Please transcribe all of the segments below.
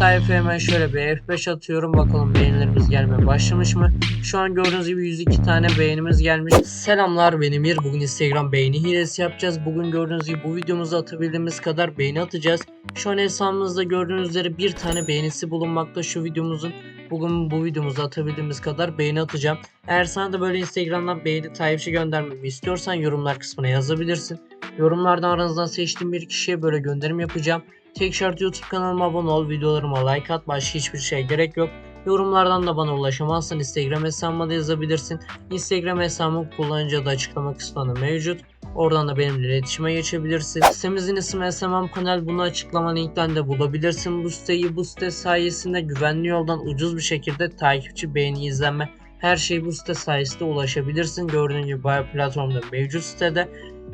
Sayfa hemen şöyle bir F5 atıyorum. Bakalım beğenilerimiz gelmeye başlamış mı? Şu an gördüğünüz gibi 102 tane beğenimiz gelmiş. Selamlar benim Mir. Bugün Instagram beğeni hilesi yapacağız. Bugün gördüğünüz gibi bu videomuzu atabildiğimiz kadar beğeni atacağız. Şu an hesabımızda gördüğünüz üzere bir tane beğenisi bulunmakta şu videomuzun. Bugün bu videomuzu atabildiğimiz kadar beğeni atacağım. Eğer sana da böyle Instagram'dan beğeni takipçi göndermemi istiyorsan yorumlar kısmına yazabilirsin. Yorumlardan aranızdan seçtiğim bir kişiye böyle gönderim yapacağım. Tek şart YouTube kanalıma abone ol, videolarıma like at, başka hiçbir şey gerek yok. Yorumlardan da bana ulaşamazsan Instagram hesabıma da yazabilirsin. Instagram hesabımın kullanıcı adı açıklama kısmında mevcut. Oradan da benimle iletişime geçebilirsin. Sitemizin ismi SMM Panel. Bunu açıklama linkten de bulabilirsin. Bu siteyi bu site sayesinde güvenli yoldan ucuz bir şekilde takipçi, beğeni, izlenme her şeyi bu site sayesinde ulaşabilirsin. Gördüğün gibi bayağı platformda mevcut sitede.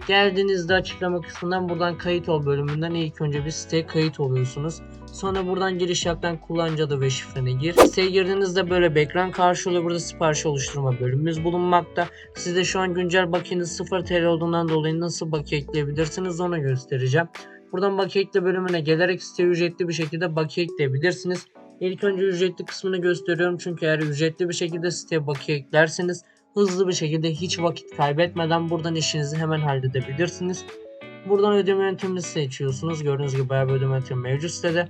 Geldiğinizde açıklama kısmından buradan kayıt ol bölümünden ilk önce bir siteye kayıt oluyorsunuz. Sonra buradan giriş yaptan kullanıcı adı ve şifreni gir. Siteye girdiğinizde böyle bir ekran karşılıyor. Burada sipariş oluşturma bölümümüz bulunmakta. Sizde şu an güncel bakiyeniz 0 TL olduğundan dolayı nasıl bakiye ekleyebilirsiniz onu göstereceğim. Buradan bakiye ekle bölümüne gelerek siteye ücretli bir şekilde bakiye ekleyebilirsiniz. İlk önce ücretli kısmını gösteriyorum çünkü eğer ücretli bir şekilde siteye bakiye eklerseniz hızlı bir şekilde hiç vakit kaybetmeden buradan işinizi hemen halledebilirsiniz. Buradan ödeme yöntemini seçiyorsunuz. Gördüğünüz gibi bayağı bir ödeme yöntemi mevcut sitede.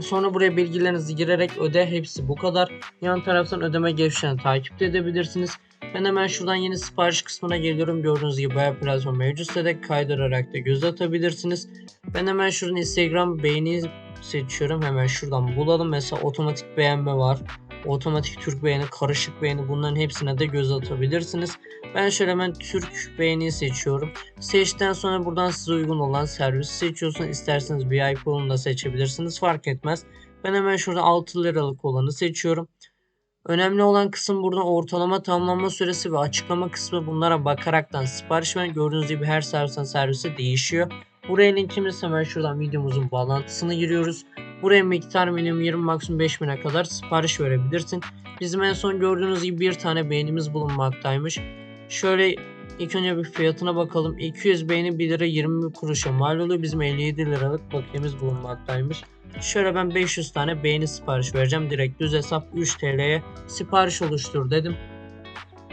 Sonra buraya bilgilerinizi girerek öde hepsi bu kadar. Yan taraftan ödeme geçişlerini takip de edebilirsiniz. Ben hemen şuradan yeni sipariş kısmına geliyorum. Gördüğünüz gibi bayağı platform mevcut sitede kaydırarak da göz atabilirsiniz. Ben hemen şuradan Instagram beğeni seçiyorum. Hemen şuradan bulalım. Mesela otomatik beğenme var otomatik Türk beğeni, karışık beğeni bunların hepsine de göz atabilirsiniz. Ben şöyle hemen Türk beğeniyi seçiyorum. Seçtikten sonra buradan size uygun olan servisi seçiyorsunuz. İsterseniz VIP olanı da seçebilirsiniz fark etmez. Ben hemen şurada 6 liralık olanı seçiyorum. Önemli olan kısım burada ortalama tamamlanma süresi ve açıklama kısmı bunlara bakaraktan sipariş ver. Gördüğünüz gibi her servisten servise değişiyor. Buraya linkimiz hemen şuradan videomuzun bağlantısını giriyoruz. Buraya miktar minimum 20 maksimum 5000'e kadar sipariş verebilirsin. Bizim en son gördüğünüz gibi bir tane beğenimiz bulunmaktaymış. Şöyle ilk önce bir fiyatına bakalım. 200 beğeni 1 lira 20 kuruşa mal oluyor. Bizim 57 liralık bakiyemiz bulunmaktaymış. Şöyle ben 500 tane beğeni sipariş vereceğim. Direkt düz hesap 3 TL'ye sipariş oluştur dedim.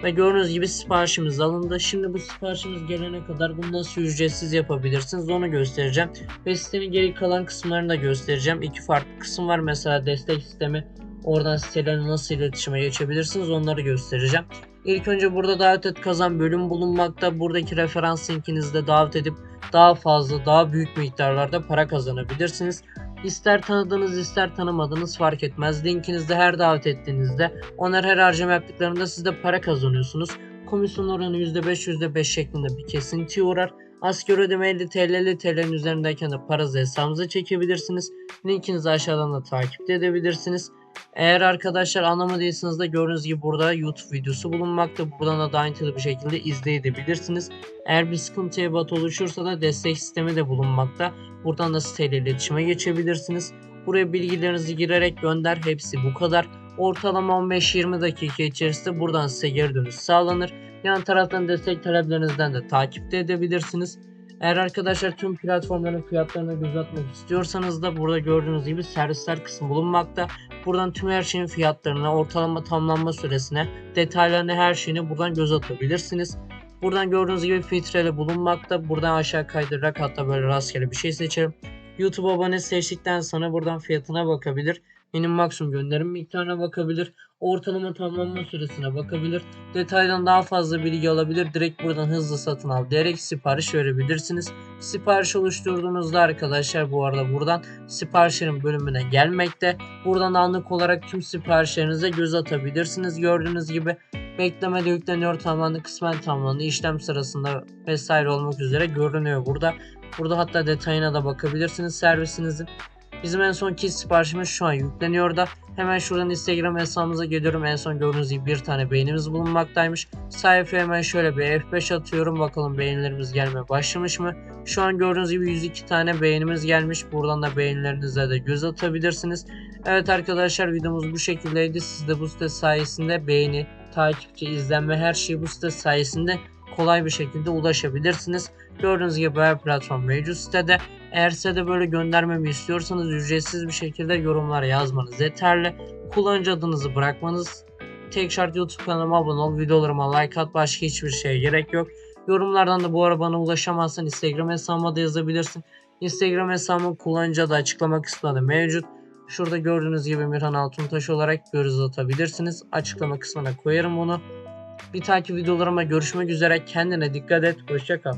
Ve gördüğünüz gibi siparişimiz alındı. Şimdi bu siparişimiz gelene kadar bunu nasıl ücretsiz yapabilirsiniz onu göstereceğim. Ve sistemin geri kalan kısımlarını da göstereceğim. İki farklı kısım var. Mesela destek sistemi. Oradan sitelerle nasıl iletişime geçebilirsiniz onları göstereceğim. İlk önce burada davet et kazan bölüm bulunmakta. Buradaki referans linkinizde davet edip daha fazla daha büyük miktarlarda para kazanabilirsiniz. İster tanıdığınız ister tanımadığınız fark etmez. Linkinizde her davet ettiğinizde onlar her harcama yaptıklarında siz de para kazanıyorsunuz. Komisyon oranı %5 %5 şeklinde bir kesintiye uğrar. Asgari ödeme 50 TL 50 TL'nin üzerindeyken de paranızı hesabınıza çekebilirsiniz. Linkinizi aşağıdan da takip edebilirsiniz. Eğer arkadaşlar anlamadıysanız da gördüğünüz gibi burada YouTube videosu bulunmakta. Buradan da dayantılı bir şekilde izleyebilirsiniz. Eğer bir sıkıntı ebat oluşursa da destek sistemi de bulunmakta. Buradan da siteyle iletişime geçebilirsiniz. Buraya bilgilerinizi girerek gönder. Hepsi bu kadar. Ortalama 15-20 dakika içerisinde buradan size geri dönüş sağlanır. Yan taraftan destek taleplerinizden de takip de edebilirsiniz. Eğer arkadaşlar tüm platformların fiyatlarına göz atmak istiyorsanız da burada gördüğünüz gibi servisler kısmı bulunmakta. Buradan tüm her şeyin fiyatlarına, ortalama tamamlanma süresine, detaylarına her şeyini buradan göz atabilirsiniz. Buradan gördüğünüz gibi filtreli bulunmakta. Buradan aşağı kaydırarak hatta böyle rastgele bir şey seçerim. YouTube abone seçtikten sonra buradan fiyatına bakabilir. Benim maksimum gönderim miktarına bakabilir. Ortalama tamamlanma süresine bakabilir. Detaydan daha fazla bilgi alabilir. Direkt buradan hızlı satın al diyerek sipariş verebilirsiniz. Sipariş oluşturduğunuzda arkadaşlar bu arada buradan siparişlerin bölümüne gelmekte. Buradan anlık olarak tüm siparişlerinize göz atabilirsiniz. Gördüğünüz gibi beklemede yükleniyor tamamlandı kısmen tamamlandı işlem sırasında vesaire olmak üzere görünüyor burada. Burada hatta detayına da bakabilirsiniz servisinizin. Bizim en son kit siparişimiz şu an yükleniyor da hemen şuradan Instagram hesabımıza geliyorum. En son gördüğünüz gibi bir tane beğenimiz bulunmaktaymış. Sayfaya hemen şöyle bir F5 atıyorum. Bakalım beğenilerimiz gelmeye başlamış mı? Şu an gördüğünüz gibi 102 tane beğenimiz gelmiş. Buradan da beğenilerinize de göz atabilirsiniz. Evet arkadaşlar videomuz bu şekildeydi. Siz de bu site sayesinde beğeni, takipçi, izlenme her şeyi bu site sayesinde kolay bir şekilde ulaşabilirsiniz. Gördüğünüz gibi her platform mevcut sitede. Eğer size de böyle göndermemi istiyorsanız ücretsiz bir şekilde yorumlara yazmanız yeterli. Kullanıcı adınızı bırakmanız tek şart YouTube kanalıma abone ol, videolarıma like at, başka hiçbir şeye gerek yok. Yorumlardan da bu ara bana ulaşamazsan Instagram hesabıma da yazabilirsin. Instagram hesabımın kullanıcı adı açıklama kısmında da mevcut. Şurada gördüğünüz gibi Mirhan Altuntaş olarak göz atabilirsiniz. Açıklama kısmına koyarım bunu. Bir takip videolarıma görüşmek üzere. Kendine dikkat et. Hoşçakal.